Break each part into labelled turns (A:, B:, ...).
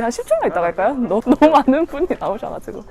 A: 우리 한 10초만 있다 갈까요? 너무, 너무 많은 분이 나오셔가지고.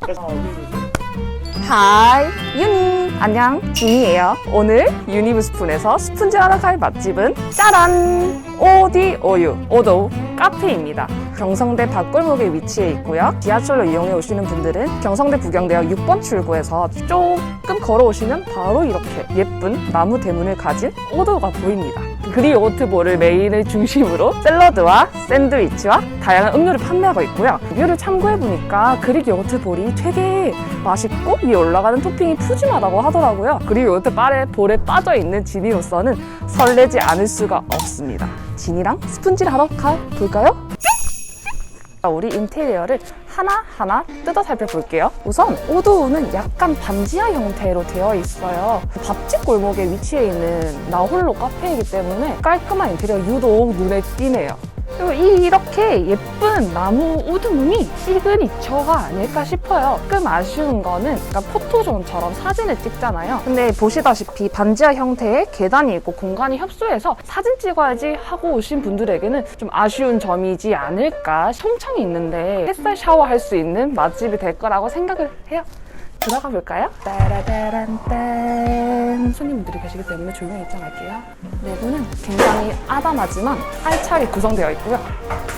A: 하이 유니 안녕. 진이에요. 오늘 유니브 스푼에서 스푼지 하러 갈 맛집은 짜란. 오디 오유 오도 카페입니다. 경성대 밖골목에 위치해 있고요. 지하철로 이용해 오시는 분들은 경성대 부경대역 6번 출구에서 조금 걸어오시면 바로 이렇게 예쁜 나무 대문을 가진 오도가 보입니다 그리 요거트 볼을 메인을 중심으로 샐러드와 샌드위치와 다양한 음료를 판매하고 있고요. 리뷰를 참고해보니까 그릭 요거트 볼이 되게 맛있고 위에 올라가는 토핑이 푸짐하다고 하더라고요. 그리고 요거트 빨에 볼에 빠져있는 지니로서는 설레지 않을 수가 없습니다. 지니랑 스푼지를 하러 가볼까요? 우리 인테리어를 하나하나 뜯어 살펴볼게요. 우선 오도우는 약간 반지하 형태로 되어 있어요. 밥집 골목에 위치해 있는 나홀로 카페이기 때문에 깔끔한 인테리어 유독 눈에 띄네요. 이렇게 예쁜 나무 우드문이 시그니처가 아닐까 싶어요. 조금 아쉬운 거는 약간 포토존처럼 사진을 찍잖아요. 근데 보시다시피 반지하 형태의 계단이 있고 공간이 협소해서 사진 찍어야지 하고 오신 분들에게는 좀 아쉬운 점이지 않을까 통창이 있는데 햇살 샤워할 수 있는 맛집이 될 거라고 생각을 해요. 들어가 볼까요? 따라따란딴 손님분들이 계시기 때문에 조용히 입장할게요. 내부는 굉장히 아담하지만 알차게 구성되어 있고요.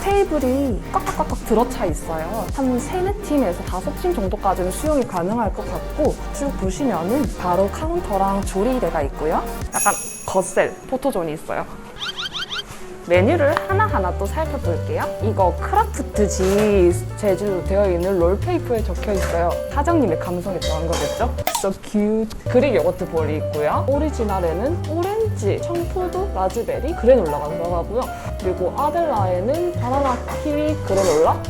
A: 테이블이 꽉꽉꽉꽉 들어차 있어요. 한 세네 팀에서 다섯 팀 정도까지는 수용이 가능할 것 같고 쭉 보시면은 바로 카운터랑 조리대가 있고요. 약간 겉셀 포토존이 있어요. 메뉴를 하나하나 또 살펴볼게요. 이거 크라프트지 재질로 되어 있는 롤페이퍼에 적혀 있어요. 사장님의 감성에 더한 거겠죠? So cute. 그릭 요거트 볼이 있고요. 오리지널에는 오렌지, 청포도, 라즈베리, 그래놀라가 들어가고요. 그리고 아델라에는 바나나, 키위, 그래놀라,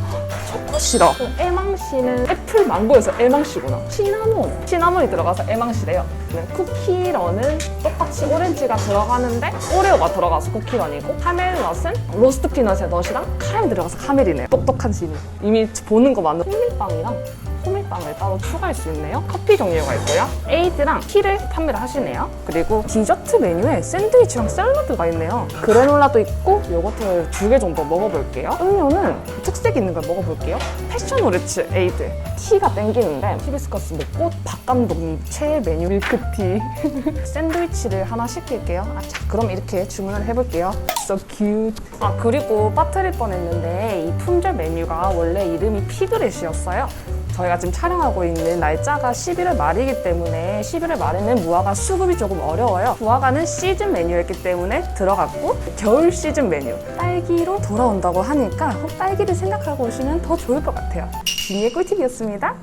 A: 초코 시럽. 에망시는 애플 망고에서 에망시구나. 시나몬. 시나몬이 들어가서 에망시래요. 네, 쿠키런은 똑같이 오렌지가 들어가는데 오레오가 들어가서 쿠키런이고 카멜넛은 로스트 피넛에 넛이랑 카라멜 들어가서 카멜이네요. 똑똑한 신이. 이미 보는 것만으로 호밀빵이랑 호밀빵을 따로 추가할 수 있네요. 커피 종류가 있고요. 에이드랑 티를 판매를 하시네요. 그리고 디저트 메뉴에 샌드위치랑 샐러드가 있네요. 그래놀라도 있고 요거트 두 개 정도 먹어볼게요. 음료는 특색 있는 걸 먹어볼게요. 패션 오리츠 에이드. 티가 땡기는데 히비스커스 뭐꽃 박감독 최애 메뉴 밀크티. 샌드위치를 하나 시킬게요. 아, 자, 그럼 이렇게 주문을 해볼게요. So cute. 아, 그리고 빠뜨릴 뻔했는데 이 품절 메뉴가 원래 이름이 피그렛이었어요. 저희가 지금 촬영하고 있는 날짜가 11월 말이기 때문에 11월 말에는 무화과 수급이 조금 어려워요. 무화과는 시즌 메뉴였기 때문에 들어갔고 겨울 시즌 메뉴 딸기로 돌아온다고 하니까 어, 딸기를 생각하고 오시면 더 좋을 것 같아요. 진이의 꿀팁이었습니다.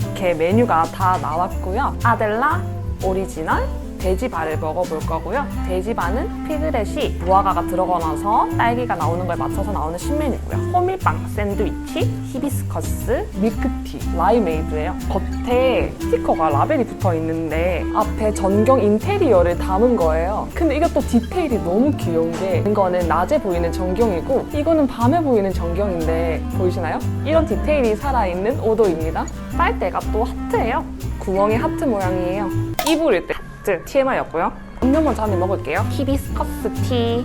A: 이렇게 메뉴가 다 나왔고요. 아델라 오리지널 돼지발을 먹어볼 거고요. 돼지발은 피그렛이 무화과가 들어가나서 딸기가 나오는 걸 맞춰서 나오는 신메뉴고요. 호밀빵, 샌드위치, 히비스커스, 밀크티, 라이메이드예요. 겉에 스티커가 라벨이 붙어 있는데 앞에 전경 인테리어를 담은 거예요. 근데 이것도 디테일이 너무 귀여운 게 이거는 낮에 보이는 전경이고 이거는 밤에 보이는 전경인데 보이시나요? 이런 디테일이 살아있는 오도입니다. 빨대가 또 하트예요. 구멍이 하트 모양이에요. 이불일 때 하트 TMI였고요. 음료 먼저 한입 먹을게요. 히비스커스 티.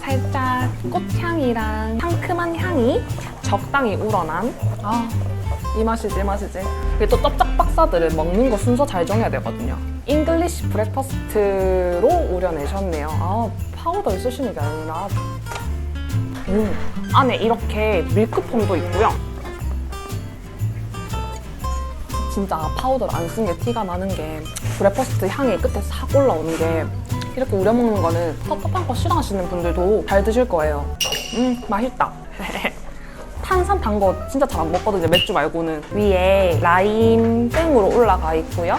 A: 살짝 꽃향이랑 상큼한 향이 적당히 우러난 아, 이 맛이지 이 맛이지 이게 또 떡적 박사들은 먹는 거 순서 잘 정해야 되거든요 잉글리시 브렉퍼스트로 우려내셨네요 아 파우더를 쓰시는 게 아니라 음, 안에 이렇게 밀크폼도 있고요 진짜 파우더를 안 쓴 게 티가 나는 게 브렉퍼스트 향이 끝에 싹 올라오는 게 이렇게 우려 먹는 거는 텁텁한 거 싫어하시는 분들도 잘 드실 거예요. 음, 맛있다. 탄산 단 거 진짜 잘 안 먹거든요. 맥주 말고는. 위에 라임 땡으로 올라가 있고요.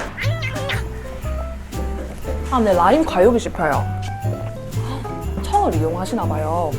A: 아, 네, 라임 과육이 씹혀요. 청을 이용하시나 봐요.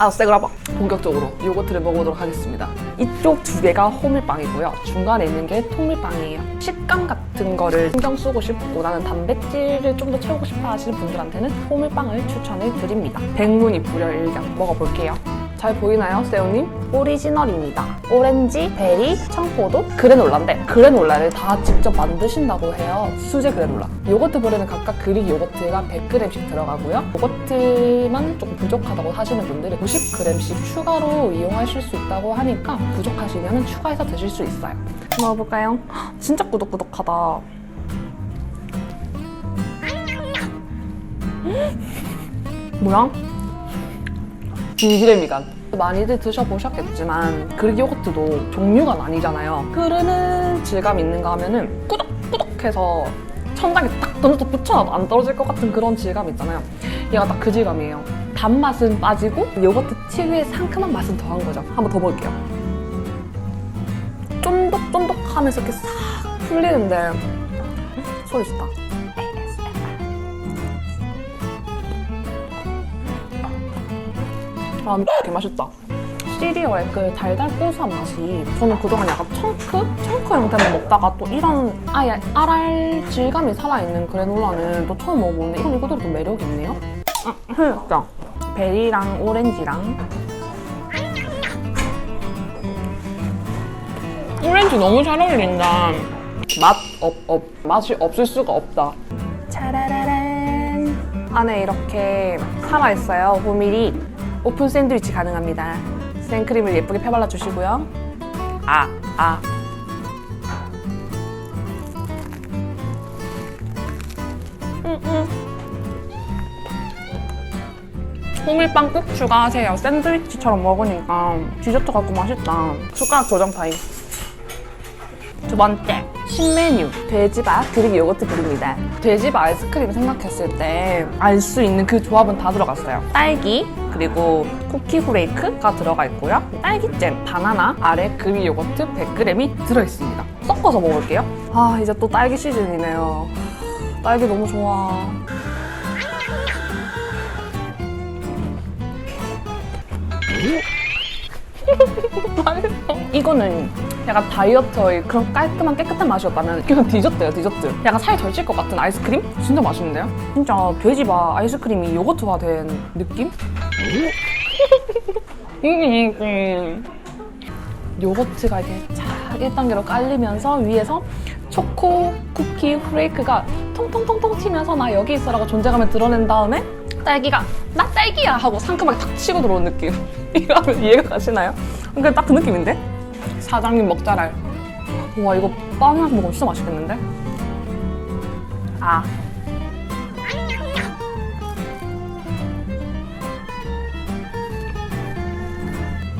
A: 아, 세그라바 본격적으로 요거트를 먹어보도록 하겠습니다. 이쪽 두 개가 호밀빵이고요. 중간에 있는 게 통밀빵이에요. 식감 같은 거를 신경 쓰고 싶고 나는 단백질을 좀 더 채우고 싶어 하시는 분들한테는 호밀빵을 추천을 드립니다. 백문이 불여일견 먹어볼게요. 잘 보이나요, 세오님? 오리지널입니다. 오렌지, 베리, 청포도, 그래놀라인데 그래놀라를 다 직접 만드신다고 해요. 수제 그래놀라. 요거트 버리는 각각 그릭 요거트가 100g씩 들어가고요. 요거트만 조금 부족하다고 하시는 분들은 90g씩 추가로 이용하실 수 있다고 하니까 부족하시면 추가해서 드실 수 있어요. 먹어볼까요? 헉, 진짜 꾸덕꾸덕하다. 뭐야? 비비레 미간. 많이들 드셔보셨겠지만 그릭 요거트도 종류가 나뉘잖아요. 흐르는 질감 있는가 하면은 꾸덕꾸덕해서 천장에 딱 던져서 붙여놔도 안 떨어질 것 같은 그런 질감 있잖아요. 얘가 딱 그 질감이에요. 단맛은 빠지고 요거트 특유의 상큼한 맛은 더한 거죠. 한번 더 볼게요. 쫀득쫀득하면서 이렇게 싹 풀리는데 소리 좋다. 아, 되게 맛있다. 시리얼의 그 달달 고소한 맛이 저는 그동안 약간 청크? 청크 형태만 먹다가 또 이런 아예 알알 질감이 살아있는 그래놀라는 또 처음 먹어보는데 이건 이거대로 좀 매력이 있네요. 아, 그러니까 베리랑 오렌지랑 오렌지 너무 잘 어울린다. 맛, 없, 없. 맛이 없을 수가 없다. 차라라란. 안에 이렇게 살아있어요. 호밀이. 오픈 샌드위치 가능합니다. 생크림을 예쁘게 펴발라 주시고요. 아, 아. 음, 음. 호밀빵 꼭 추가하세요. 샌드위치처럼 먹으니까 디저트 같고 맛있다. 숟가락 조정 타임. 두 번째 신메뉴 돼지밥 그리고 요거트 브입니다. 돼지밥 아이스크림 생각했을 때 알 수 있는 그 조합은 다 들어갔어요. 딸기 그리고 쿠키 후레이크가 들어가 있고요. 딸기잼 바나나 아래 그릭 요거트 100g이 들어있습니다. 섞어서 먹을게요. 아 이제 또 딸기 시즌이네요. 딸기 너무 좋아. 맛있어. 이거는 약간 다이어트의 그런 깔끔한 깨끗한 맛이었다면 이건 디저트예요 디저트 약간 살이 덜찔 것 같은 아이스크림? 진짜 맛있는데요? 진짜 돼지바 아이스크림이 요거트화 된 느낌? 요거트가 이렇게 쫙 1단계로 깔리면서 위에서 초코 쿠키 후레이크가 통통통통 튀면서 나 여기 있어라고 존재감을 드러낸 다음에 딸기가 나 딸기야 하고 상큼하게 탁 치고 들어온 느낌 이거 이해가 가시나요? 그러니까 딱 그 느낌인데? 사장님 먹자랄. 와 이거 빵이랑 먹으면 진짜 맛있겠는데? 아.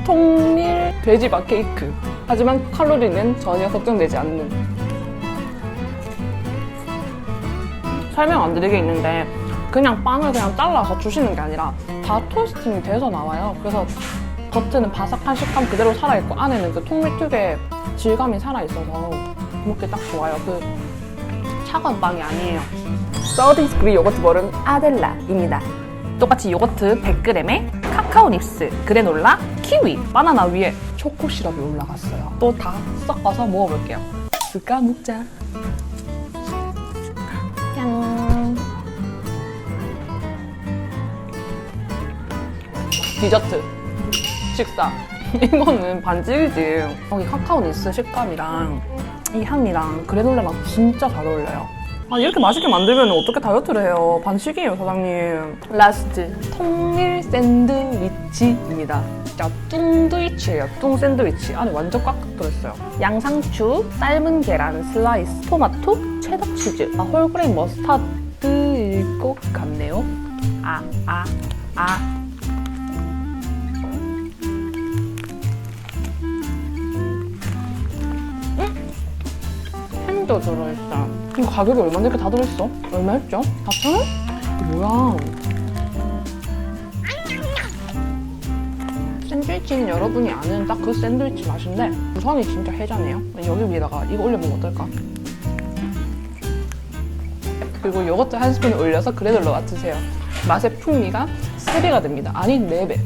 A: 통밀 돼지밥 케이크. 하지만 칼로리는 전혀 걱정되지 않는. 설명 안 드리게 있는데 그냥 빵을 그냥 잘라서 주시는 게 아니라 다 토스팅이 돼서 나와요. 그래서 겉에는 바삭한 식감 그대로 살아있고 안에는 그 통밀 특유의 질감이 살아있어서 먹기 딱 좋아요 그 차가운 빵이 아니에요 서디스 그리 요거트 볼은 아델라입니다 똑같이 요거트 100g에 카카오 닙스, 그래놀라, 키위, 바나나 위에 초코 시럽이 올라갔어요. 또 다 섞어서 먹어볼게요. 스까 먹자. 짠. 디저트. 식사. 이거는 반칙이지. 여기 카카오 닙스 식감이랑 이 향이랑 그래놀라랑 진짜 잘 어울려요. 아 이렇게 맛있게 만들면 어떻게 다이어트를 해요? 반칙이에요 사장님. 라스트 통밀 샌드위치입니다. 자 뚱드위치예요. 뚱 샌드위치 안에 완전 꽉꽉 들어있어요. 양상추, 삶은 계란, 슬라이스, 토마토, 체더 치즈, 아 홀그레인 머스타드일 것 같네요. 아 아, 아. 햄도 들어있어. 이거 가격이 얼마인데 이렇게 다 들어있어? 얼마였죠? 4,000원? 뭐야? 샌드위치는 여러분이 아는 딱 그 샌드위치 맛인데 우선이 진짜 해자네요. 여기 위에다가 이거 올려보면 어떨까? 그리고 요거트 한 스푼 올려서 그래놀라 맡으세요. 맛의 풍미가 3배가 됩니다. 아니 4배.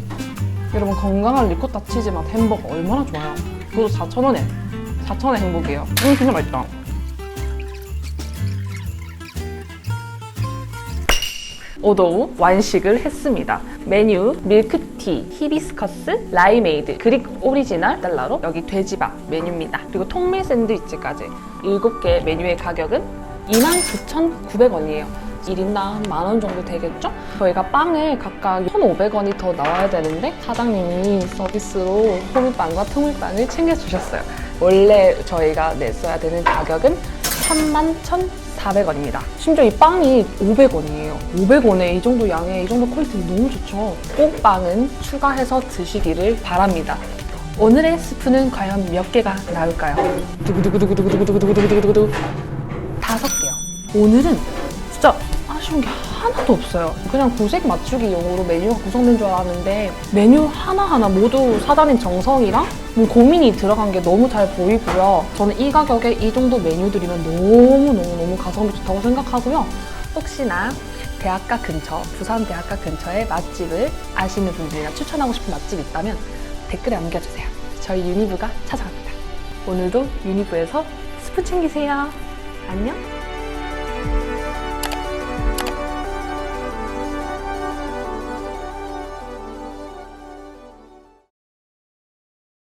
A: 여러분 건강한 리코타 치즈 맛 햄버거 얼마나 좋아요. 그것도 4,000원에 4,000원 행복이에요. 음 진짜 맛있다. 오도우 완식을 했습니다. 메뉴 밀크티, 히비스커스, 라이메이드, 그릭 오리지널 달러로 여기 돼지밥 메뉴입니다. 그리고 통밀 샌드위치까지 7개 메뉴의 가격은 29,900원이에요. 1인당 만 원 정도 되겠죠? 저희가 빵을 각각 1,500원이 더 나와야 되는데 사장님이 서비스로 호밀빵과 통밀빵을 챙겨주셨어요. 원래 저희가 냈어야 되는 가격은 31,400원입니다. 심지어 이 빵이 500원이에요. 500원에 이 정도 양에 이 정도 퀄리티 너무 좋죠. 꼭 빵은 추가해서 드시기를 바랍니다. 오늘의 스프는 과연 몇 개가 나올까요? 두구두구두구두구두구두구두구두구두구 다섯 개요. 오늘은 진짜 아쉬운 게 하나도 없어요. 그냥 고색 맞추기용으로 메뉴가 구성된 줄 알았는데 메뉴 하나하나 모두 사장님 정성이랑 뭐 고민이 들어간 게 너무 잘 보이고요. 저는 이 가격에 이 정도 메뉴들이면 너무너무너무 가성비 좋다고 생각하고요. 혹시나 대학가 근처, 부산 대학가 근처에 맛집을 아시는 분들이나 추천하고 싶은 맛집 있다면 댓글에 남겨주세요. 저희 유니브가 찾아갑니다. 오늘도 유니브에서 스프 챙기세요. 안녕!